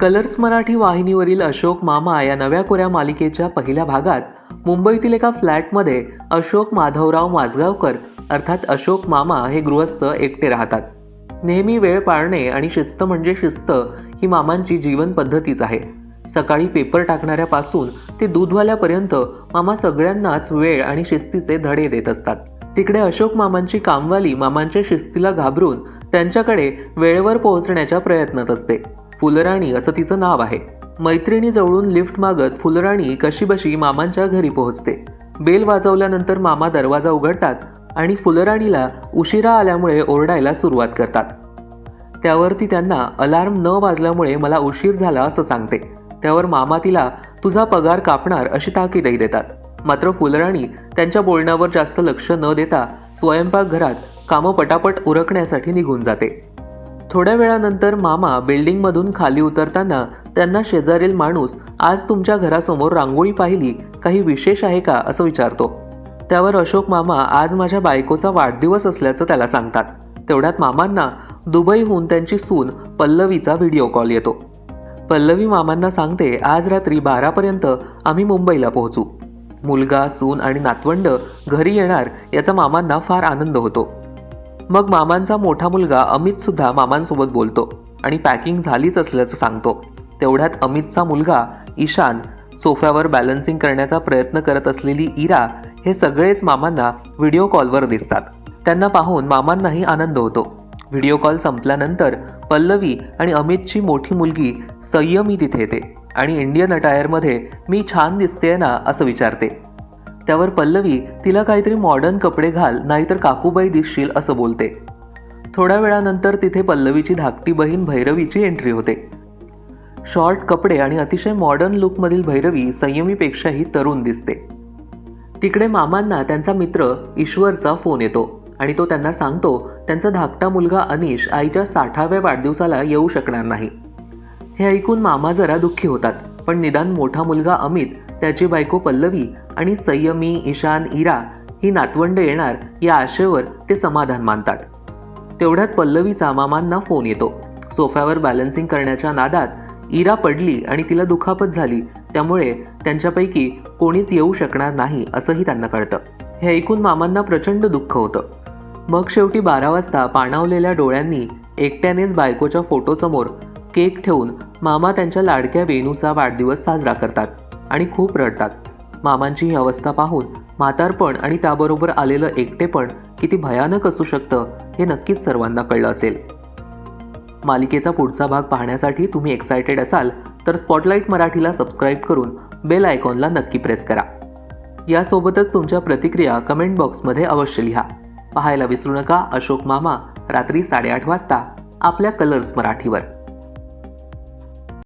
Colours Marathi वाहिनीवरील अशोक मामा या नव्या कोऱ्या मालिकेच्या पहिल्या भागात मुंबईतील एका फ्लॅटमध्ये अशोक माधवराव माजगावकर अर्थात अशोक मामा हे गृहस्थ एकटे राहतात. नेहमी वेळ पाळणे आणि शिस्त म्हणजे शिस्त ही मामांची जीवन पद्धतीच आहे. सकाळी पेपर टाकणाऱ्यापासून ते दूधवाल्यापर्यंत मामा सगळ्यांनाच वेळ आणि शिस्तीचे धडे देत असतात. तिकडे अशोक मामांची कामवाली मामांच्या शिस्तीला घाबरून त्यांच्याकडे वेळेवर पोहोचण्याच्या प्रयत्नात असते. फुलराणी असं तिचं नाव आहे. मैत्रिणी जवळून लिफ्ट मागत फुलराणी कशीबशी मामांच्या घरी पोहोचते. बेल वाजवल्यानंतर मामा दरवाजा उघडतात आणि फुलराणीला उशिरा आल्यामुळे ओरडायला सुरुवात करतात. त्यावर ती त्यांना अलार्म न वाजल्यामुळे मला उशीर झाला असं सांगते. त्यावर मामा तिला तुझा पगार कापणार अशी ताकीदही देतात. मात्र फुलराणी त्यांच्या बोलण्यावर जास्त लक्ष न देता स्वयंपाकघरात कामं पटापट उरकण्यासाठी निघून जाते. थोड्या वेळानंतर मामा बिल्डिंगमधून खाली उतरताना त्यांना शेजारील माणूस आज तुमच्या घरासमोर रांगोळी पाहिली काही विशेष आहे का? असं विचारतो. त्यावर अशोक मामा आज माझ्या बायकोचा वाढदिवस असल्याचं त्याला सांगतात. तेवढ्यात मामांना दुबईहून त्यांची सून पल्लवीचा व्हिडिओ कॉल येतो. पल्लवी मामांना सांगते आज रात्री बारापर्यंत आम्ही मुंबईला पोहोचू. मुलगा सून आणि नातवंड घरी येणार याचा मामांना फार आनंद होतो. मग मामांचा मोठा मुलगा अमित सुद्धा मामांसोबत बोलतो आणि पॅकिंग झालीच असल्याचं सांगतो. तेवढ्यात अमितचा मुलगा ईशान सोफ्यावर बॅलन्सिंग करण्याचा प्रयत्न करत असलेली इरा हे सगळेच मामांना व्हिडिओ कॉलवर दिसतात. त्यांना पाहून मामांनाही आनंद होतो. व्हिडिओ कॉल संपल्यानंतर पल्लवी आणि अमितची मोठी मुलगी संयमी तिथे येते आणि इंडियन अटायरमध्ये मी छान दिसते ना असं विचारते. त्यावर पल्लवी तिला काहीतरी मॉडर्न कपडे घाल नाहीतर काकूबाई दिसशील असं बोलते. थोड्या वेळानंतर तिथे पल्लवीची धाकटी बहीण भैरवीची एंट्री होते. शॉर्ट कपडे आणि अतिशय मॉडर्न लुकमधील भैरवी संयमीपेक्षाही तरुण दिसते. तिकडे मामांना त्यांचा मित्र ईश्वरचा फोन येतो आणि तो त्यांना सांगतो त्यांचा धाकटा मुलगा अनिश आईच्या साठाव्या वाढदिवसाला येऊ शकणार नाही. हे ऐकून मामा जरा दुःखी होतात पण निदान मोठा मुलगा अमित त्याची बायको पल्लवी आणि संयमी ईशान इरा ही नातवंड येणार या आशेवर ते समाधान मानतात. तेवढ्यात पल्लवीचा मामांना फोन येतो. सोफ्यावर बॅलन्सिंग करण्याच्या नादात इरा पडली आणि तिला दुखापत झाली. त्यामुळे त्यांच्यापैकी कोणीच येऊ शकणार नाही असंही त्यांना कळतं. हे ऐकून मामांना प्रचंड दुःख होतं. मग शेवटी बारा वाजता पाणावलेल्या डोळ्यांनी एकट्यानेच बायकोच्या फोटोसमोर केक ठेवून मामा त्यांच्या लाडक्या वेणूचा वाढदिवस साजरा करतात. आणि खूप रडतात. मामांची ही अवस्था पाहून म्हातारपण आणि त्याबरोबर आलेलं एकटेपण किती भयानक असू शकतं हे नक्कीच सर्वांना कळलं असेल. मालिकेचा पुढचा भाग पाहण्यासाठी तुम्ही एक्सायटेड असाल तर स्पॉटलाईट मराठीला सबस्क्राईब करून बेल आयकॉनला नक्की प्रेस करा. यासोबतच तुमच्या प्रतिक्रिया कमेंट बॉक्समध्ये अवश्य लिहा. पाहायला विसरू नका अशोक मामा रात्री साडेआठ वाजता आपल्या कलर्स मराठीवर.